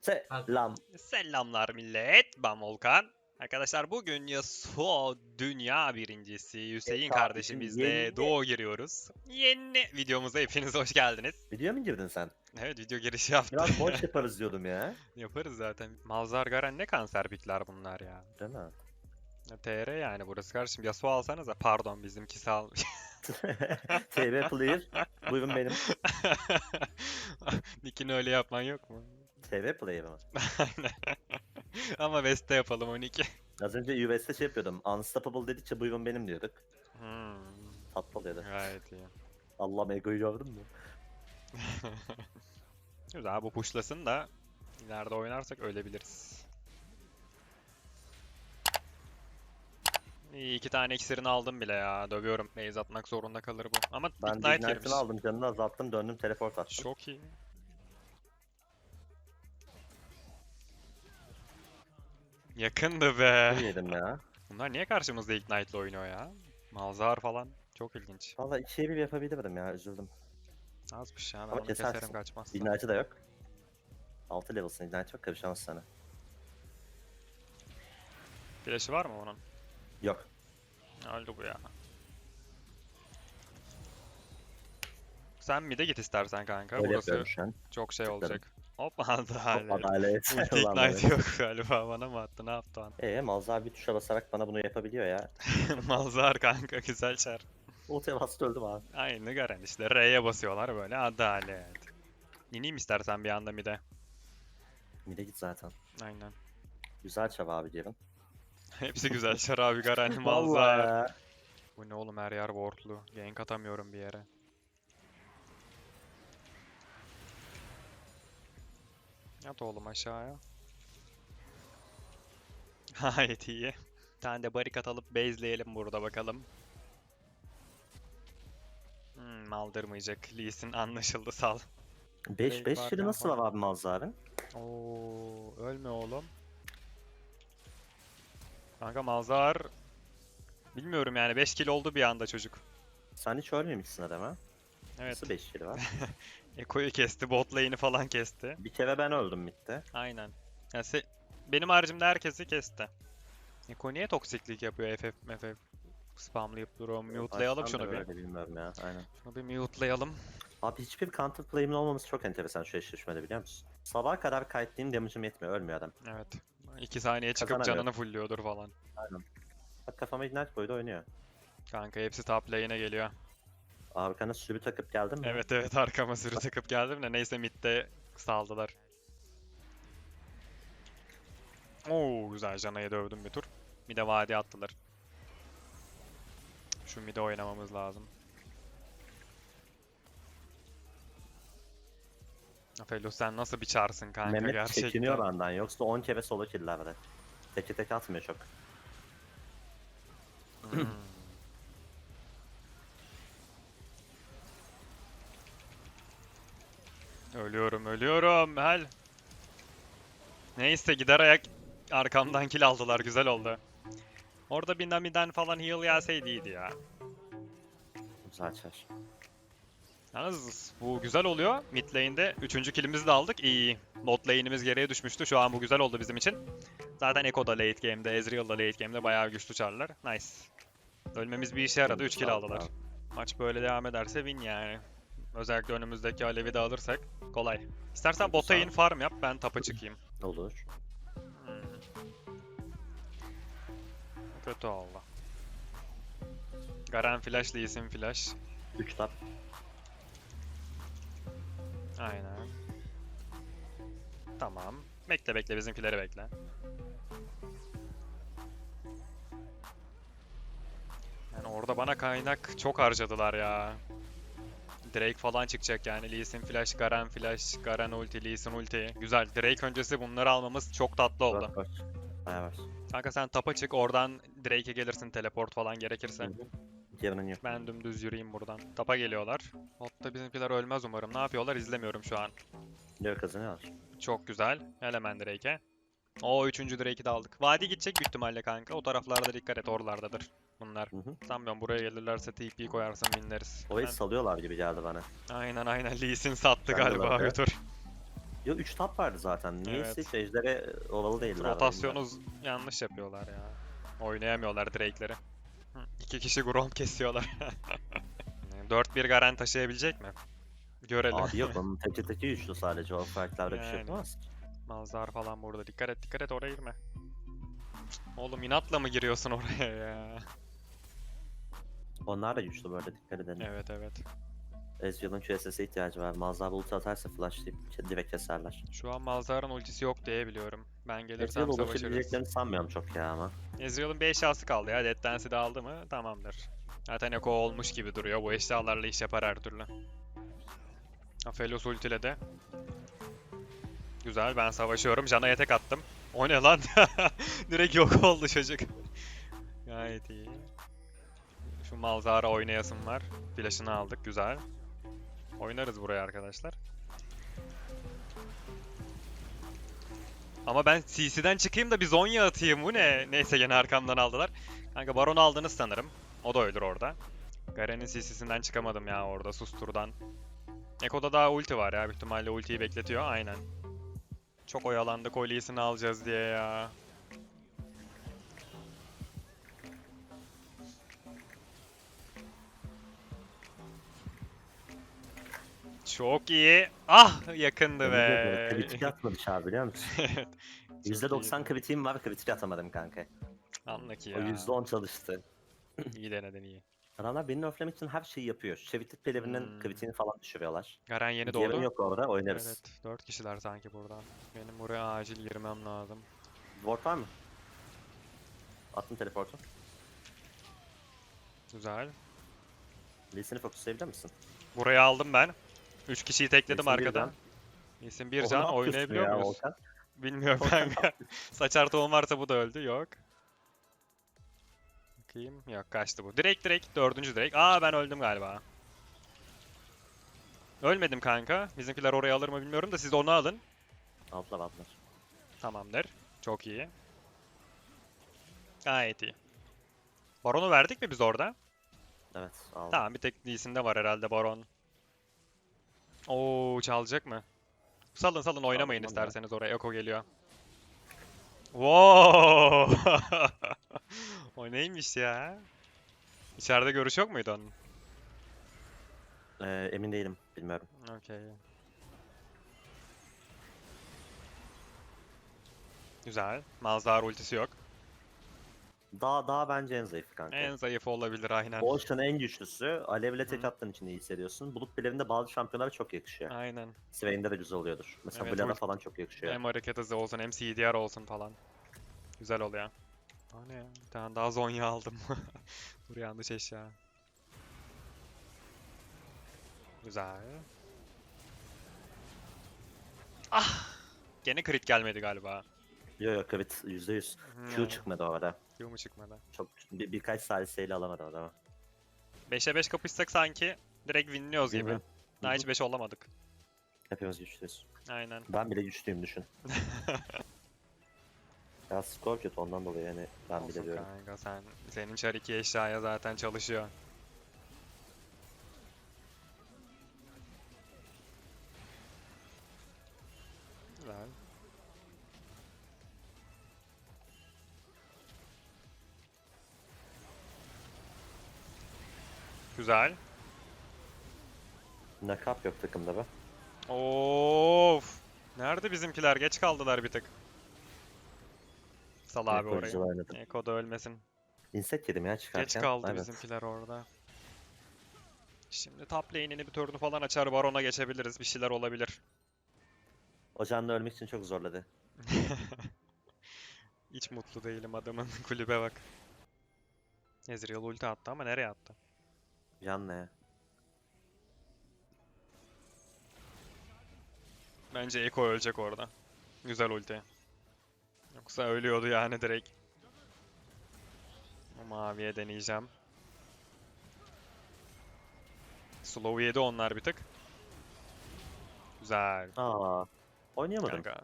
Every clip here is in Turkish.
Selam. Selamlar millet, ben Volkan. Arkadaşlar bugün Yasuo Dünya birincisi Hüseyin Evet, kardeşimizle yeni- Doğu giriyoruz. Yeni videomuza hepiniz hoş geldiniz. Video mu girdin sen? Evet video girişi yaptım. Biraz boş yaparız diyordum ya. Yaparız zaten. Malzar Garen ne kanser pikler bunlar ya. Değil mi? TR yani burası kardeşim. Yasuo alsanıza. Pardon bizimkisi almış. TV player. Buyurun benim. Nickini öyle yapman yok mu? TV player mı? Ama Veste yapalım 12. Az önce US'te şey yapıyordum. Unstoppable dedikçe buyurun benim diyorduk. Hmm, Tatlı oluyordu. gayet iyi. Allah egoyu gördün mü? Güzel bu pushlasın da ileride oynarsak ölebiliriz. İyi iki tane iksirini aldım bile ya. Dövüyorum. Base atmak zorunda kalır bu. Ama Ben Ignite girmiş. Ignite'ını aldım canını azalttım döndüm teleport attım. Çok iyi. Yakındı be. Yedim ya. Bunlar niye karşımızda Ignite'la oynuyor ya? Malzahar falan. Çok ilginç. Valla ikiye bir yapabilirim ya üzüldüm. Azmış ya. Ben Ama onu kesersin. keserim kaçmazsa. Ignite'ı da yok. 6 level'sın Ignite yok karışamaz sana. Flash'ı var mı onun? Yok. Öldü bu ya. Sen mid'e git istersen kanka. Öyle Burası yapıyorum şu an. çok şey Tıkladım. olacak. Hop aldı Hop, hala. Adalet. İgnite böyle. yok galiba bana mı attı ne yaptı lan? Eee Malzar bir tuşa basarak bana bunu yapabiliyor ya. Malzar kanka güzel çar. Ultiye bastı öldüm abi. Aynı Garen işte R'ye basıyorlar böyle adalet. İneyim istersen bir anda mid'e. Mide git zaten. Aynen. Güzel çaba abi diyelim. Hepsi güzel çar abi Garen ya. Bu ne oğlum her yer wardlu. Gank atamıyorum bir yere. Yat oğlum aşağıya. Gayet iyi. Bir tane de barikat alıp base'leyelim burada bakalım. Hmm, aldırmayacak. Lee Sin anlaşıldı sal. 5 Fake 5 varken kili nasıl var abi Malzar'ın? Oo, ölme oğlum. Kanka Malzar Bilmiyorum yani 5 kill oldu bir anda çocuk. Sen hiç ölmemişsin adama. Evet. Nasıl 5 kili var? Eko'yu kesti, bot lane'i falan kesti. bir kere ben öldüm midde. Aynen. Yani se- benim haricimde herkesi kesti. Eko niye toksiklik yapıyor FF MF spamlayıp duruyor. Mute'layalım Baştan şunu bir. bilmiyorum ya. Aynen. Şunu bir mute'layalım. Abi hiçbir counter play'imin olmaması çok enteresan şu eşleşmede biliyor musun? Sabaha kadar kayıtlıyım damage'ım yetmiyor ölmüyor adam. Evet. 2 saniye çıkıp Kazanamıyor. canını fullüyordur falan. Bak kafama ignite koydu oynuyor. Kanka hepsi top lane'e geliyor. Arkana sürü takıp geldim mi? Evet evet arkama sürü takıp geldim de neyse midde saldılar. Oo güzel Jana'yı dövdüm bir tur. Mid'e vadi attılar. Şu mid'e oynamamız lazım. Felus sen nasıl bir çarsın kanka Mehmet gerçekten. çekiniyor benden yoksa 10 kere solo kill'lerde. Teke tek atmıyor çok. Hmm. Ölüyorum ölüyorum hel. Neyse gider ayak arkamdan kill aldılar güzel oldu. Orada bir Nami'den falan heal gelseydi iyiydi ya. Güzel çar. Yalnız bu güzel oluyor. Mid lane'de 3. killimizi de aldık. İyi. Bot lane'imiz geriye düşmüştü. Şu an bu güzel oldu bizim için. Zaten Echo da late game'de, Ezreal da late game'de bayağı güçlü çarlar. Nice. Ölmemiz bir işe yaradı. 3 kill aldılar. Maç böyle devam ederse win yani. Özellikle önümüzdeki Alevi de alırsak kolay. İstersen bota in farm yap, ben tapa çıkayım. Olur. Hmm. Kötü oldu. Garen flash, Lee Sin flash. 3 tap. Aynen. Tamam. Bekle bekle bizimkileri bekle. Yani orada bana kaynak çok harcadılar ya. Drake falan çıkacak yani. Lee Sin flash, Garen flash, Garen ulti, Lee Sin ulti. Güzel. Drake öncesi bunları almamız çok tatlı oldu. Var, var. Bayağı var. Kanka sen tapa çık oradan Drake'e gelirsin teleport falan gerekirse. Yarının yok. Ben dümdüz yürüyeyim buradan. Tapa geliyorlar. Botta bizimkiler ölmez umarım. Ne yapıyorlar izlemiyorum şu an. Yok kazanıyorlar. Çok güzel. Hemen Drake'e. O üçüncü Drake'i de aldık. Vadi gidecek büyük ihtimalle kanka. O taraflarda dikkat et oralardadır bunlar. Hı hı. Sanmıyorum buraya gelirlerse TP koyarsın winleriz. Orayı Ben- salıyorlar gibi geldi bana. Aynen aynen Lee Sin sattı Ben galiba tur. Yo 3 tap vardı zaten. Niye Evet. hiç ejdere olalı değiller. Rotasyonu yanlış yapıyorlar ya. Oynayamıyorlar Drake'leri. İki kişi Grom kesiyorlar. 4-1 Garen taşıyabilecek mi? Görelim. Abi yok onun teki teki güçlü sadece o fightlarda bir şey Yani. yapamaz. Malzar falan burada. Dikkat et dikkat et oraya girme. Oğlum inatla mı giriyorsun oraya ya? Onlar da güçlü böyle dikkat edelim. Evet evet. Ezreal'ın QSS'e ihtiyacı var. Malzar ulti atarsa flashlayıp ke- direkt keserler. Şu an Malzar'ın ultisi yok diye biliyorum. Ben Ezreal gelirsem savaşırız. ulaşabileceklerini sanmıyorum çok ya ama. Ezreal'ın bir eşyası kaldı ya. Dead Dance'i de aldı mı? Tamamdır. Zaten Eko olmuş gibi duruyor. Bu eşyalarla iş yapar her türlü. Aphelios ultiledi. Güzel ben savaşıyorum. Jana'ya tek attım. O ne lan? Direkt yok oldu çocuk. Gayet iyi. Şu Malzara oynayasım var. Flash'ını aldık. Güzel. Oynarız buraya arkadaşlar. Ama ben CC'den çıkayım da bir Zonya atayım. Bu ne? Neyse gene arkamdan aldılar. Kanka Baron aldınız sanırım. O da ölür orada. Garen'in CC'sinden çıkamadım ya orada susturdan. Eko'da daha ulti var ya. Büyük ihtimalle ultiyi bekletiyor. Aynen. Çok oyalandık o alacağız diye ya. Çok iyi. Ah yakındı be. Kritik atmadı çağ biliyor musun? Evet. Çok %90 kritiğim var kritik atamadım kanka. Anla ki O ya. %10 çalıştı. İyi denedin iyi. Adamlar beni nerflemek için her şeyi yapıyor. Çevitlik pelerinin Hmm. kritiğini falan düşürüyorlar. Garen yeni doğdu. yok orada oynarız. Evet, 4 kişiler sanki burada. Benim buraya acil girmem lazım. Ward var mı? Attım teleportu. Güzel. Lee'sini fokuslayabilir misin? Burayı aldım ben. 3 kişiyi tekledim bir arkadan. İsim bir can oynayabiliyor ya muyuz? Volkan? Bilmiyorum kanka. Saçar tohum varsa bu da öldü. Yok. Bakayım. Yok kaçtı bu. Direkt direkt. Dördüncü direkt. Aa ben öldüm galiba. Ölmedim kanka. Bizimkiler oraya alır mı bilmiyorum da siz onu alın. Aldılar aldılar. Tamamdır. Çok iyi. Gayet iyi. Baron'u verdik mi biz orada? Evet aldım. Tamam bir tek Lee'sinde var herhalde Baron. Oo çalacak mı? Salın salın oynamayın de. isterseniz oraya. Eko geliyor. Wow! o neymiş ya? İçeride görüş yok muydu onun? Ee, emin değilim bilmiyorum. Okey. Güzel. Malzar ultisi yok. Daha daha bence en zayıf kanka. En zayıfı olabilir aynen. Ocean en güçlüsü. Alevle tek Hı. attığın için iyi hissediyorsun. Bulut belevinde bazı şampiyonlara çok yakışıyor. Aynen. Swain'de de güzel oluyordur. Mesela Evet, ult- falan çok yakışıyor. Hem hareket hızı olsun hem CDR olsun falan. Güzel oluyor. Aa ne ya? Bir tane daha Zonya aldım. Dur yanlış eşya. Güzel. Ah! Gene crit gelmedi galiba. Yo yo crit %100. Q Hmm, çıkmadı orada. Q mu çıkmadı? Çok bir, birkaç saliseyle alamadı adamı. 5'e 5 kapışsak sanki direkt winliyoruz gibi. Bilmiyorum. Daha hiç 5 olamadık. Hepimiz güçlüyüz. Aynen. Ben bile güçlüyüm düşün. ya skor kötü ondan dolayı yani ben bile Olsun diyorum. kanka sen, senin çar 2 eşyaya zaten çalışıyor. Güzel. Nakap yok takımda be. Of. Nerede bizimkiler? Geç kaldılar bir tık. Sal abi orayı. Ekolojiler oynadı. Eko da ölmesin. Insect yedim ya çıkarken. Geç kaldı Evet. bizimkiler orada. Şimdi top lane'ini bir turnu falan açar Baron'a geçebiliriz. Bir şeyler olabilir. Ocağında ölmek için çok zorladı. Hiç mutlu değilim adamın kulübe bak. Ezreal ulti attı ama nereye attı? Canla ya. Bence Eko ölecek orada. Güzel ulti. Yoksa ölüyordu yani direkt. Maviye deneyeceğim. Slow yedi onlar bir tık. Güzel. Aa. Oynayamadım. Kanka,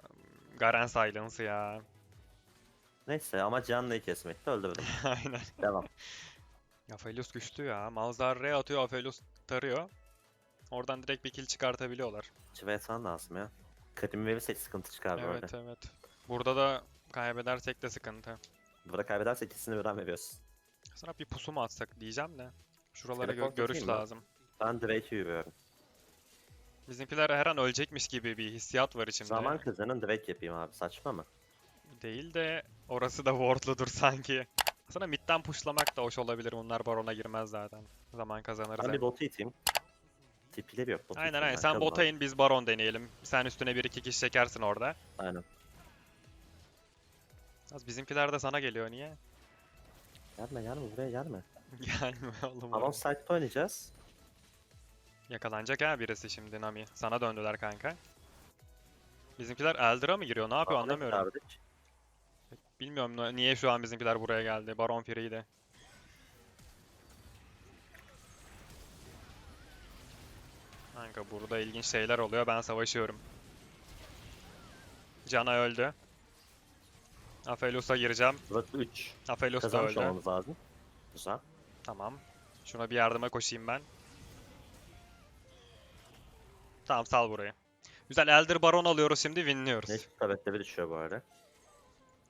Garen Silence ya. Neyse ama Canla'yı kesmekte öldürdüm. Aynen. Devam. Aphelios güçlü ya. Malzar R atıyor, Aphelios tarıyor. Oradan direkt bir kill çıkartabiliyorlar. Çive atan lazım ya. Kadim verirsek sıkıntı çıkar bu arada. Evet evet. Burada da kaybedersek de sıkıntı. Burada kaybedersek ikisini birden veriyoruz. Sana bir pusu mu atsak diyeceğim de. Şuralara gö- görüş lazım. Ben Drake'i yürüyorum. Bizimkiler her an ölecekmiş gibi bir hissiyat var içimde. Zaman kızının Drake yapayım abi saçma mı? Değil de orası da wardludur sanki. Sana midden pushlamak da hoş olabilir. Bunlar barona girmez zaten. Zaman kazanırız. Ben hem. bir botu iteyim. Tipileri yok. botu Aynen aynen. Sen bota in biz baron deneyelim. Sen üstüne bir iki kişi çekersin orada. Aynen. Az bizimkiler de sana geliyor niye? Gelme gelme buraya gelme. Gelme oğlum. Tamam site'da oynayacağız. Yakalanacak ha birisi şimdi Nami. Sana döndüler kanka. Bizimkiler Elder'a mı giriyor? Ne yapıyor Ahmet anlamıyorum. kardeş. Bilmiyorum niye şu an bizimkiler buraya geldi. Baron Free'ydi. Kanka burada ilginç şeyler oluyor. Ben savaşıyorum. Cana öldü. Aphelios'a gireceğim. Burası 3. Aphelios da Kazanmış öldü. olmamız lazım. Güzel. Tamam. Şuna bir yardıma koşayım ben. Tamam sal burayı. Güzel Elder Baron alıyoruz şimdi winliyoruz. Neşit tabletleri düşüyor bu arada.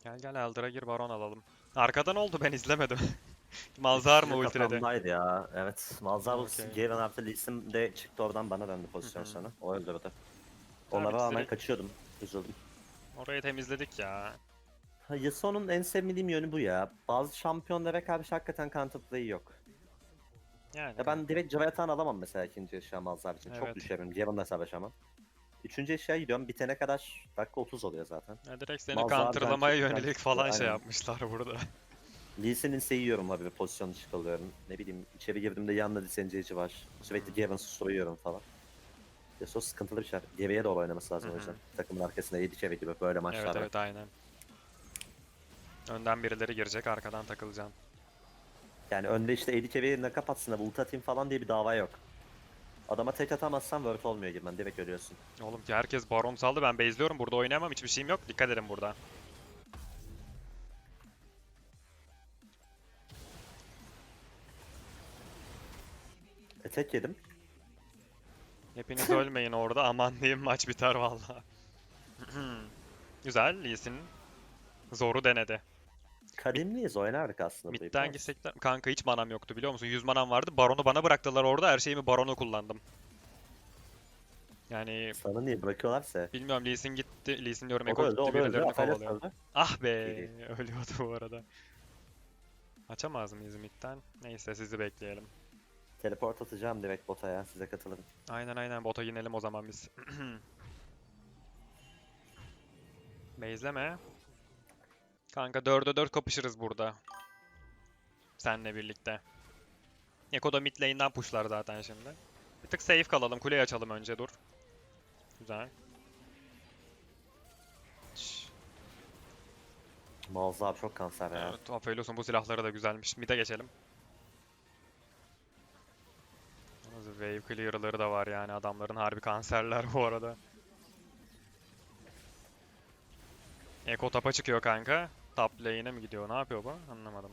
Gel gel Elder'a gir Baron alalım. Arkadan oldu ben izlemedim. Malzahar mı ultiledi? kafamdaydı ya. Evet. Malzahar Okey. Garen artı Lee Sin de çıktı oradan bana döndü pozisyon Hı hı. sonra. O öldürdü. Onlara rağmen de- kaçıyordum. Üzüldüm. Orayı temizledik ya. Yasuo'nun en sevmediğim yönü bu ya. Bazı şampiyonlara karşı hakikaten counterplay'i yok. Yani. Ya ben direkt Javatan alamam mesela ikinci eşya Malzahar için. Çok Evet. düşerim. Garen'la savaşamam. Üçüncü eşyaya gidiyorum. Bitene kadar dakika 30 oluyor zaten. Ya direkt seni Malzahar counterlamaya yönelik falan şey yapmışlar burada. Lee Sin'in seyiyorum abi pozisyon dışı kalıyorum. Ne bileyim içeri girdiğimde yanında lisenciyeci var. Sürekli Garen susturuyorum falan. Yasuo sıkıntılı bir şey. Geriye doğru oynaması lazım Hı o hı. yüzden. Takımın arkasında 7 kere gibi böyle maçlar evet var. evet aynen. Önden birileri girecek arkadan takılacaksın. Yani önde işte 7 kereyi ne kapatsın da ult atayım falan diye bir dava yok. Adama tek atamazsan worth olmuyor girmen. Direkt ölüyorsun. Oğlum ki herkes baron saldı ben base'liyorum burada oynayamam hiçbir şeyim yok dikkat edin burada. E tek yedim. Hepiniz ölmeyin orada aman diyeyim maç biter valla. Güzel Lee Sin zoru denedi. Kadimliyiz oynardık aslında. Mid'den gitsek de- kanka hiç manam yoktu biliyor musun? 100 manam vardı. Baron'u bana bıraktılar orada. Her şeyimi Baron'u kullandım. Yani Sana niye bırakıyorlarsa. bilmiyorum Lee Sin gitti. Lee Sin diyorum Eko öldü, gitti birilerini kovalıyor. Ah be ölüyordu bu arada. Açamaz mıyız mid'den? Neyse sizi bekleyelim. Teleport atacağım direkt bota ya. Size katılırım. Aynen aynen bota inelim o zaman biz. Base'leme. Kanka 4'e 4 kapışırız burada. Senle birlikte. Eko da mid lane'den pushlar zaten şimdi. Bir tık safe kalalım. Kuleyi açalım önce dur. Güzel. Şş, Malzahar çok kanser ya. Evet, Aphelios'un bu silahları da güzelmiş. Mid'e geçelim. Wave clear'ları da var yani adamların harbi kanserler bu arada. Eko tapa çıkıyor kanka. Top lane'e mi gidiyor? Ne yapıyor bu? Anlamadım.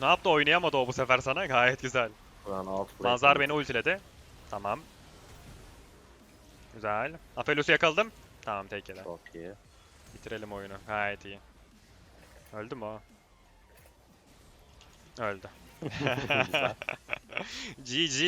Ne yaptı? Oynayamadı o bu sefer sana. Gayet güzel. Alt Manzar beni ultiledi. Tamam. Güzel. Aphelios'u yakaladım. Tamam tek yedi. Çok iyi. Bitirelim oyunu. Gayet iyi. Öldü mü o? Öldü. GG.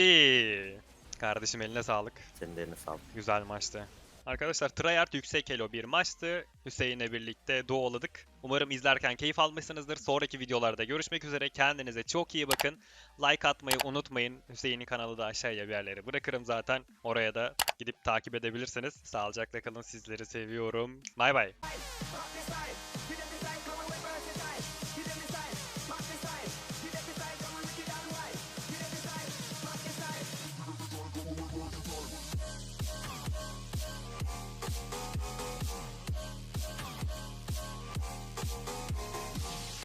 Kardeşim eline sağlık. Senin de eline sağlık. Güzel maçtı. Arkadaşlar Tryhard yüksek elo bir maçtı. Hüseyin'le birlikte duoladık. Umarım izlerken keyif almışsınızdır. Sonraki videolarda görüşmek üzere. Kendinize çok iyi bakın. Like atmayı unutmayın. Hüseyin'in kanalı da aşağıya bir yerlere bırakırım zaten. Oraya da gidip takip edebilirsiniz. Sağlıcakla kalın. Sizleri seviyorum. Bay bay.